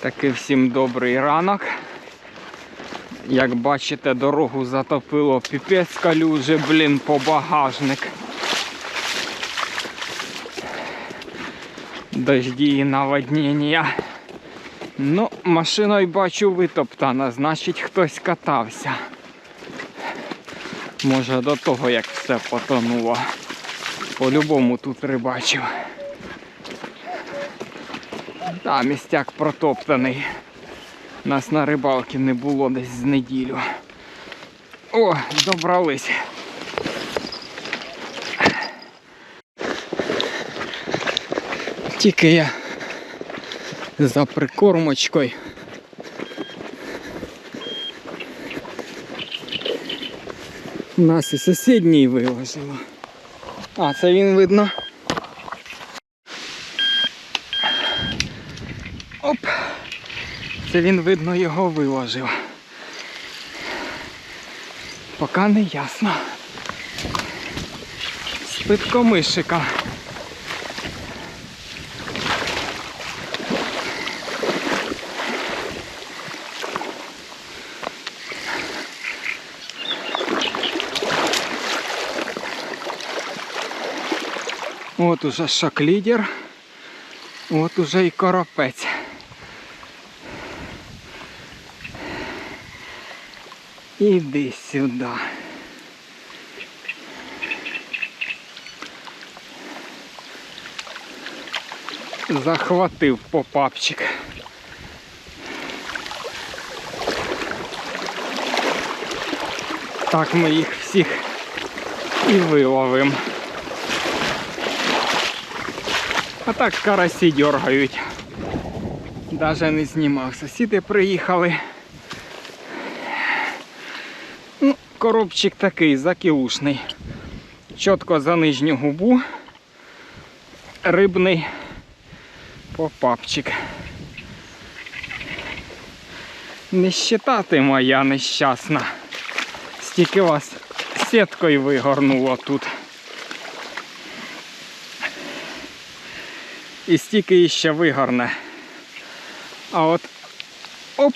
Таки всім добрий ранок. Як бачите, дорогу затопило піпець калюжі, блін, по багажник. Дожді і наводнення. Ну, машиною бачу витоптана, значить хтось катався. Може до того, як все потонуло. По-любому тут рибачив. Та, містяк протоптаний. Нас на рибалці не було десь з неділю. О, добрались. Тільки я за прикормочкою. Нас і сусідній виложило. А, це він видно. Це він, видно, його виложив. Поки не ясно. З-під комишика. От уже шок-лідер. От уже і коропець. Іди сюди. Захватив попапчик. Так ми їх всіх і виловимо. А так карасі дергають. Даже не знімав. Сусіди приїхали. Ну, коробчик такий закілушний. Чітко за нижню губу. Рибний попапчик. Не щитати моя нещасна. Стільки вас сіткою вигорнуло тут. І стільки іще вигорне. А от оп!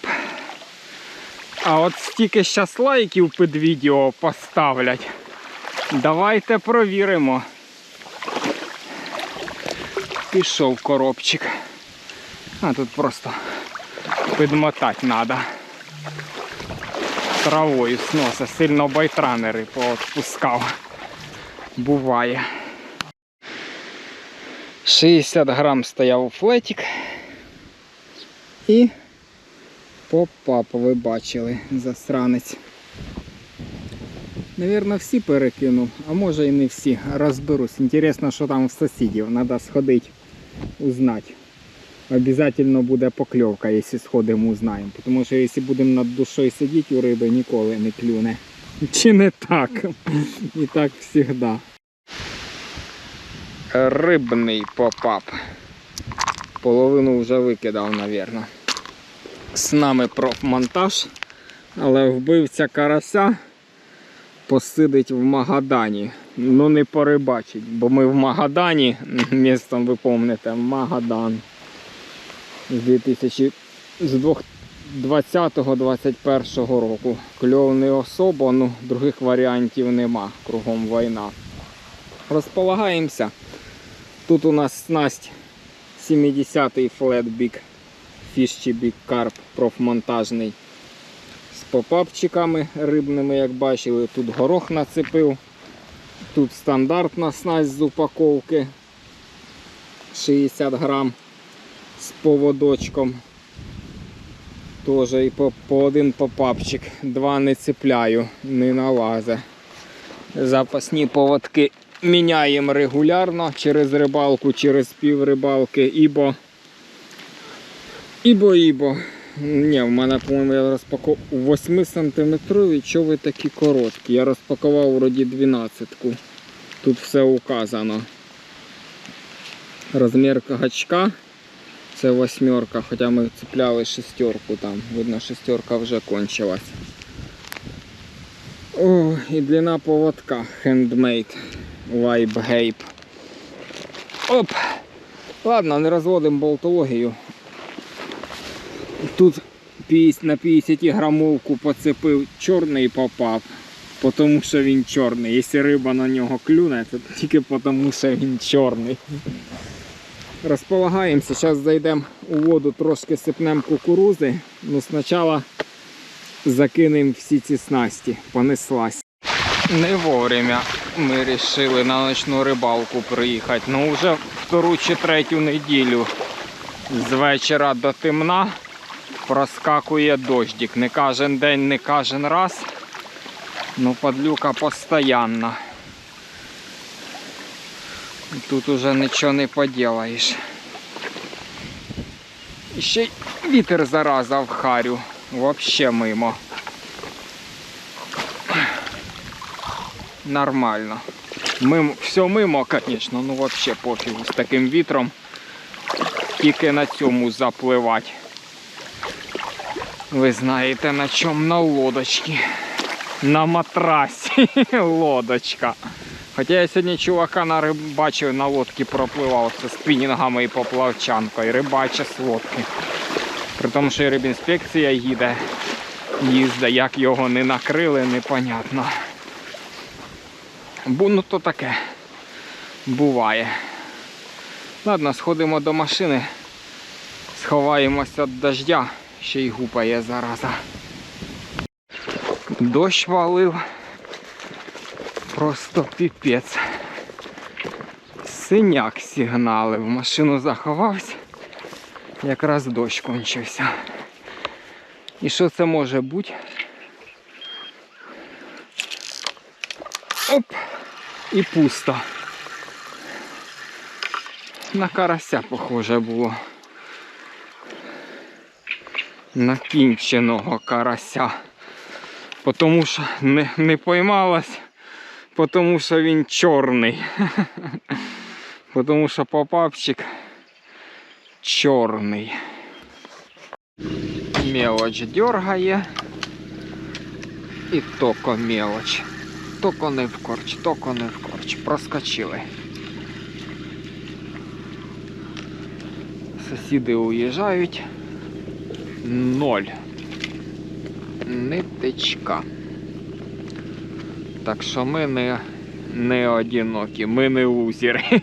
А от стільки щас лайків під відео поставлять. Давайте провіримо. Пішов коробчик. А тут просто підмотати треба. Травою з носа. Сильно байтранери поотпускав. Буває. 60 грам стояв флетик. І попап, ви бачили, засранець. Навірно, всі перекинув, а може і не всі. Розберусь. Інтересно, що там в сусідів. Треба сходити, узнати. Обязательно буде покльовка, якщо сходимо, узнаємо. Тому що якщо будемо над душою сидіти у риби, ніколи не клюне. Чи не так? І так завжди. Рибний попап. Половину вже викидав, мабуть. З нами профмонтаж, але вбивця карася посидить в Магадані. Ну не порибачить, бо ми в Магадані, містом ви пам'ятаєте, Магадан. З 2000 з 2020-2021 року. Кльов не особо, ну других варіантів нема. Кругом війна. Розполагаємося. Тут у нас снасть 70-й флетбік Фішчі Big Carp профмонтажний з попапчиками рибними, як бачили. Тут горох нацепив. Тут стандартна снасть з упаковки 60 грам з поводочком. Тоже і по, по один попапчик. Два не цепляю, не налазе. Запасні поводки міняємо регулярно через рибалку, через пів рибалки, ібо. Ібо, ібо. Ні, в мене, по-моєму, я розпакував 8 сантиметрові, чого ви такі короткі. Я розпакував вроді 12-ку. Тут все указано. Розмір гачка це восьмерка, хоча ми цепляли шестерку там. Видно, шестерка вже кончилась. О, і длина поводка Handmade Vibe Gape. Оп! Ладно, не розводимо болтологію. Тут на 50 грамовку поцепив чорний попав, тому що він чорний. Якщо риба на нього клюне, то тільки тому, що він чорний. Розполагаємося, зараз зайдемо у воду, трошки сипнемо кукурузи. Ну, спочатку закинемо всі ці снасті. Понеслась. Не вовремя ми вирішили на ночну рибалку приїхати. Ну вже втору чи третю неділю з вечора до темна проскакує дощик. Не кожен день, не кожен раз. Ну падлюка постоянна. Тут уже нічого не поділаєш. І ще вітер зараза в харю. Вообще мимо. Нормально. Мимо, все мимо, звісно, ну вообще пофігу. З таким вітром тільки на цьому запливати. Ви знаєте на чому? На лодочці. На матрасі лодочка. Хоча я сьогодні чувака на риб... бачив на лодці пропливав це спінінгами і поплавчанкою. Рибача з лодки. При тому, що і рибінспекція їде, їздить, як його не накрили, непонятно. Бу, ну то таке буває. Ладно, сходимо до машини, сховаємося від дождя, ще й гупає зараза. Дощ валив. Просто піпець. Синяк сигналив. Машину заховався. Якраз дощ кончився. І що це може бути? Оп! І пусто. На карася похоже було. На кінченого карася. Потому що не, не поймалась, потому що він чорний. Потому що попапчик чорний. Мелоч дергає. І токо мелоч. Токо не в корч, токо не в корч. Проскочили. Сусіди уїжджають. Ноль. Ниточка. Так що ми не, не одинокі, ми не лузери.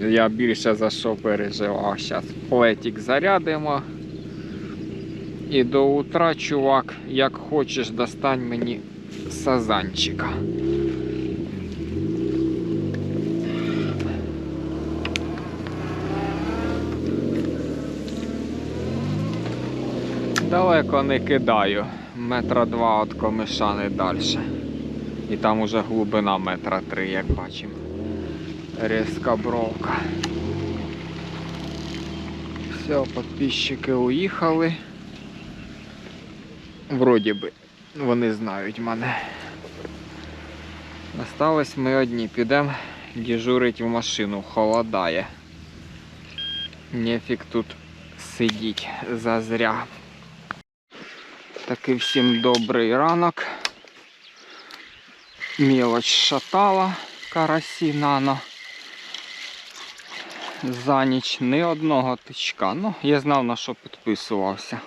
Я більше за що переживав. Зараз плетик зарядимо. І до утра, чувак, як хочеш, достань мені сазанчика. Далеко не кидаю. Метра два від комишани далі. І там уже глибина метра три, як бачимо. Різка бровка. Все, підписчики уїхали. Вроді би, вони знають мене. Осталось ми одні. Підемо дежурить в машину, холодає. Нефік тут сидіть зазря. Такий всім добрий ранок. Мілоч шатала карасі нано. За ніч ні одного тичка. Ну, я знав на що підписувався.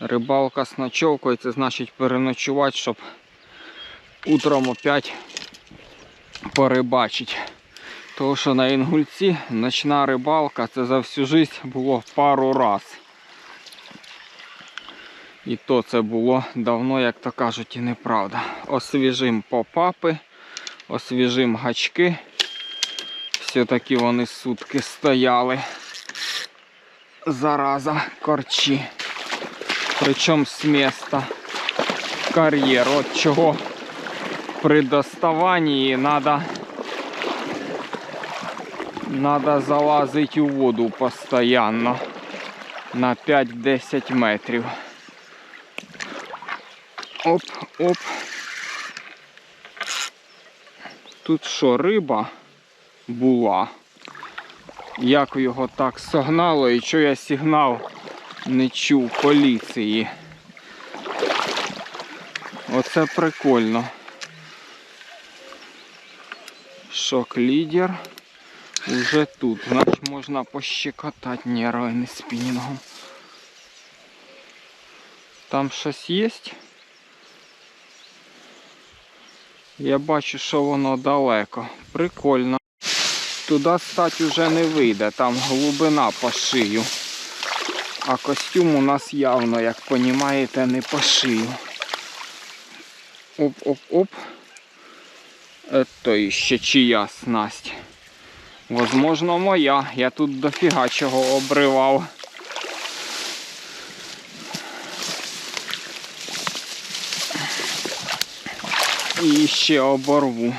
Рибалка з ночовкою, це значить переночувати, щоб утром опять порибачить. Тому що на Інгульці ночна рибалка це за всю життя було пару раз. І то це було давно, як то кажуть, і неправда. Освіжим попапи, освіжим гачки. Все-таки вони сутки стояли. Зараза корчі. Причому з міста кар'єр. От чого при доставанні треба Надо залазити у воду постійно на 5-10 метрів. Оп, оп. Тут що, риба була? Як його так согнало і що я сигнал не чув поліції. Оце прикольно. Шок лідер уже тут. Значить можна пощекотати нерви не спінінгом. Там щось є. Я бачу, що воно далеко. Прикольно. Туди стать уже не вийде, там глибина по шию. А костюм у нас явно, як понімаєте, не по шию. Оп-оп-оп. Это ще чия снасть. Возможно, моя. Я тут дофіга чого обривав. І ще оборву.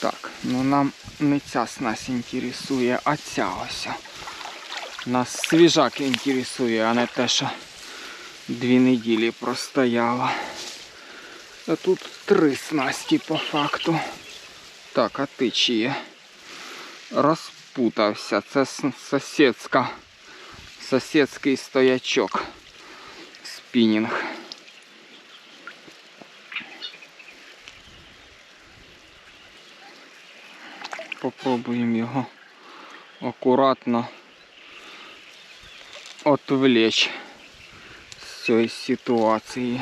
Так, ну нам не ця снасть інтересує, а ця ось. Нас свіжак інтересує, а не те, що дві неділі простояла. А тут три снасті по факту. Так, а ти чиє? Розпутався. Це сусідська. Сусідський стоячок. Спінінг. Попробуємо його акуратно отвлечь з цієї ситуації.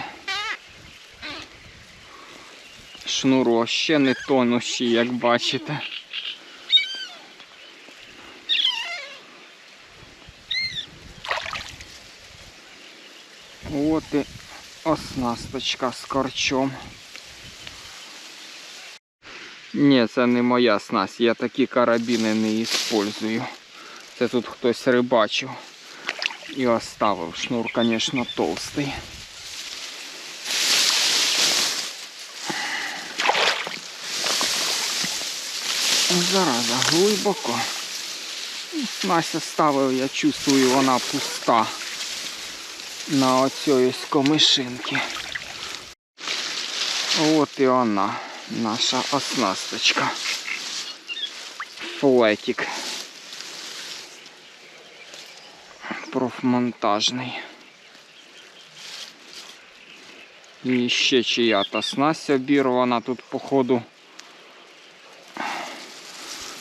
Шнуро ще не тонущий, як бачите. От і оснасточка з корчом. Ні, це не моя снасть, я такі карабіни не использую. Це тут хтось рибачив і оставив. Шнур, звісно, толстий. Зараза, глибоко. Снасть оставив, я чувствую, вона пуста на оцій ось. От і вона, наша оснасточка. Флетик. Профмонтажний. І ще чия-то снасть обірвана тут, походу.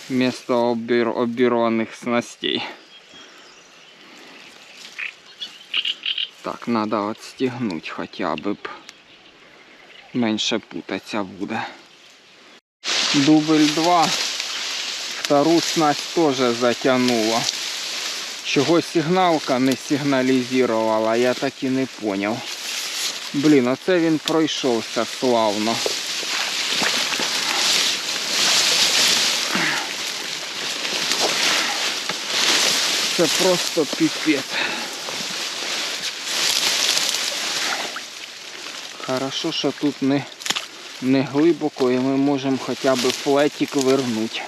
Вместо обір... обірваних снастей. Так, надо отстегнуть хоча б. Менше путаться буде. Дубль 2. Втору снасть тоже затянуло. Чого сигналка не сигналізувала, я так і не поняв. Блін, оце він пройшовся славно. Це просто піпець. Хорошо, що тут не, не глибоко і ми можемо хоча б флетик вернути.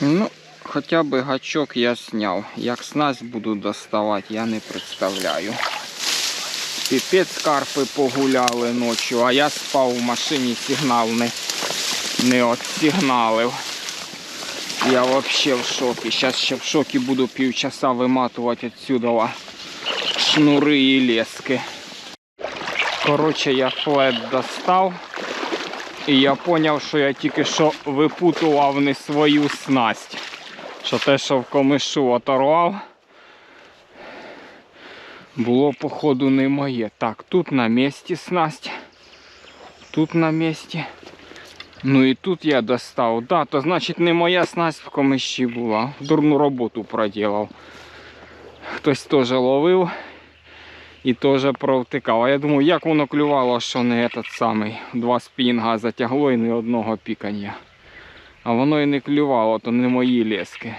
Ну, хоча б гачок я зняв. Як снасть буду доставати, я не представляю. Піпець карпи погуляли ночі, а я спав в машині сигнал не, не отсигналив. Я вообще в шокі. Зараз ще в шокі буду півчаса виматувати відсюди шнури і лески. Коротше, я флет достав. І я зрозумів, що я тільки що випутував не свою снасть. Що те, що в комишу оторвав, було, походу, не моє. Так, тут на місці снасть. Тут на місці. Ну і тут я достав. Да, то значить не моя снасть в комиші була. Дурну роботу проділав. Хтось теж ловив і теж провтикав. А я думаю, як воно клювало, що не этот самий. Два спінга затягло і ні одного пікання. А воно і не клювало, то не мої лески.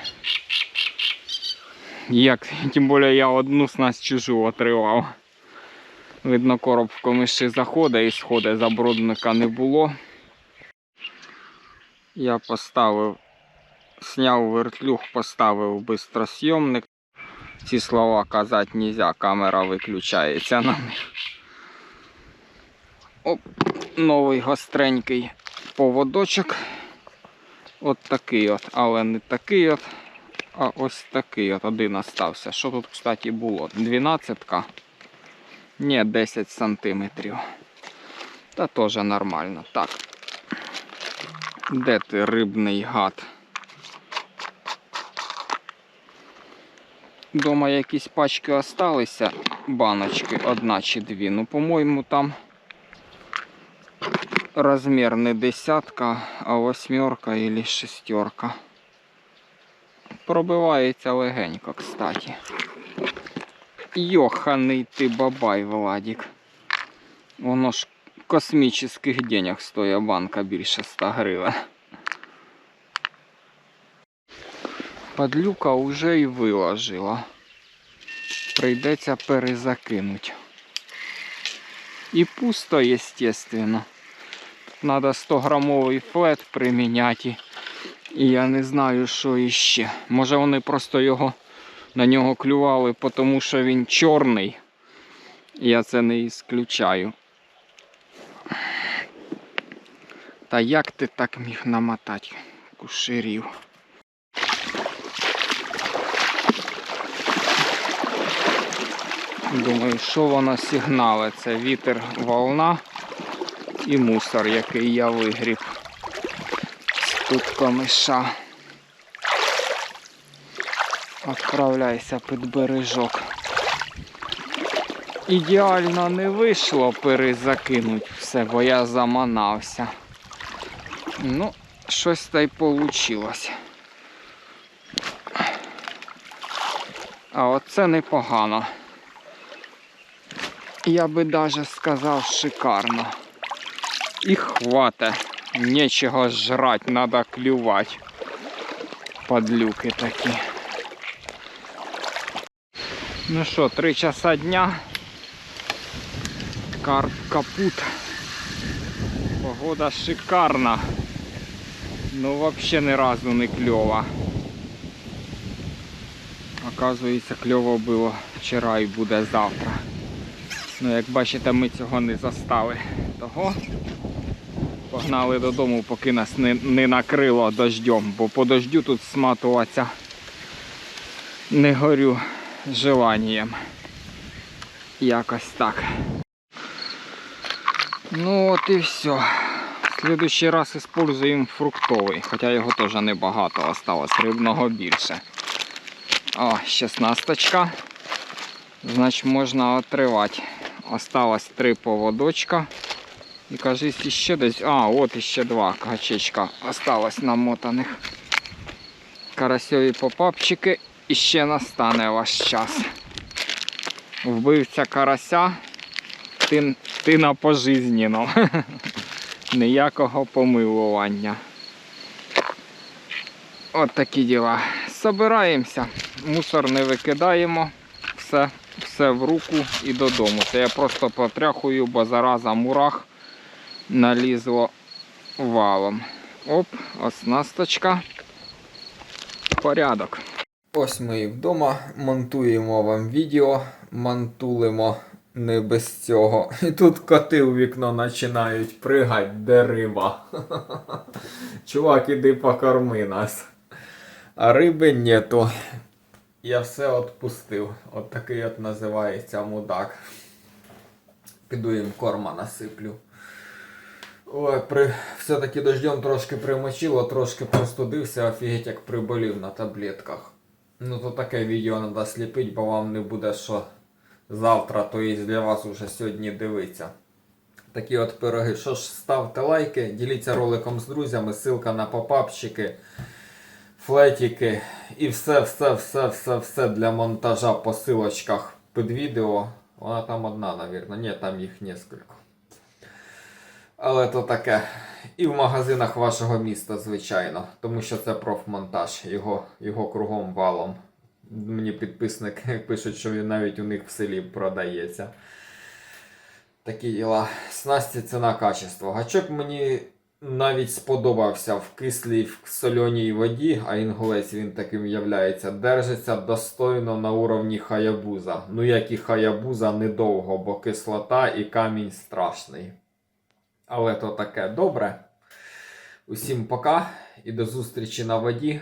Як, тим більше я одну снасть чужу отривав. Видно, короб в комиші заходить і сходить, забрудника не було. Я поставив, сняв вертлюг, поставив бистросйомник. Ці слова казати нельзя, камера виключається на них. Оп, новий гостренький поводочок. От такий от, але не такий от, а ось такий от один остався. Що тут, кстати, було? 12-ка? Ні, 10 сантиметрів. Та теж нормально. Так. Де ти рибний гад? Дома якісь пачки осталися, баночки, одна чи дві. Ну, по-моєму, там розмір не десятка, а восьмерка або шестерка. Пробивається легенько, кстати. Йоханий ти бабай, Владік. Воно ж космічних денег стоїть банка більше 100 гривень. Падлюка вже і виложила. Прийдеться перезакинуть. І пусто, естественно. Тут треба 100 грамовий флет приміняти. І я не знаю, що іще. Може вони просто його на нього клювали, тому що він чорний. Я це не ісключаю. Та як ти так міг намотати куширів? Думаю, що воно сигнали? Це вітер, волна і мусор, який я вигріб тут комиша. Отправляйся під бережок. Ідеально не вийшло перезакинуть все, бо я заманався. Ну, щось та й получилось. А оце непогано. Я би даже сказав шикарно. І хвата. Нечого жрать, надо клювати. Подлюки такі. Ну що, три часа дня. Карп капут. Погода шикарна. Ну вообще ні разу не кльова. Оказується, кльово було вчора і буде завтра. Ну, як бачите, ми цього не застали. Того погнали додому, поки нас не, не накрило дождем, бо по дождю тут сматуватися не горю желанням. Якось так. Ну от і все. В следующий раз используємо фруктовий, хоча його теж небагато осталось, рибного більше. О, 16. Значить можна отривати. Осталось три поводочка. І кажись, іще десь. А, от іще два гачечка осталось намотаних. Карасьові попапчики. І ще настане ваш час. Вбивця карася. Ти, ти на пожизненно. Ніякого помилування. От такі діла. Собираємося. Мусор не викидаємо. Все, все в руку і додому. Це я просто потряхую, бо зараза мурах налізло валом. Оп, оснасточка. Порядок. Ось ми і вдома монтуємо вам відео, монтулимо не без цього. І тут коти у вікно починають пригати, де риба. Чувак, іди покорми нас. А риби нету. Я все відпустив. От такий от називається мудак. Піду їм корма насиплю. Ой, при... все-таки дождем трошки примочило, трошки простудився, офігеть як приболів на таблетках. Ну то таке відео треба сліпити, бо вам не буде що завтра, то і для вас уже сьогодні дивиться. Такі от пироги. Що ж, ставте лайки, діліться роликом з друзями, ссылка на попапчики, флетики і все, все, все, все, все для монтажа по силочках під відео. Вона там одна, навірно. Ні, там їх несколько. Але то таке. І в магазинах вашого міста, звичайно. Тому що це профмонтаж, його, його кругом валом. Мені підписники пишуть, що він навіть у них в селі продається. Такі діла. Снасті ціна качество. Гачок мені навіть сподобався в кислій в сольоній воді, а інгулець він таким являється. Держиться достойно на уровні хаябуза. Ну як і хаябуза недовго, бо кислота і камінь страшний. Але то таке добре. Усім пока і до зустрічі на воді.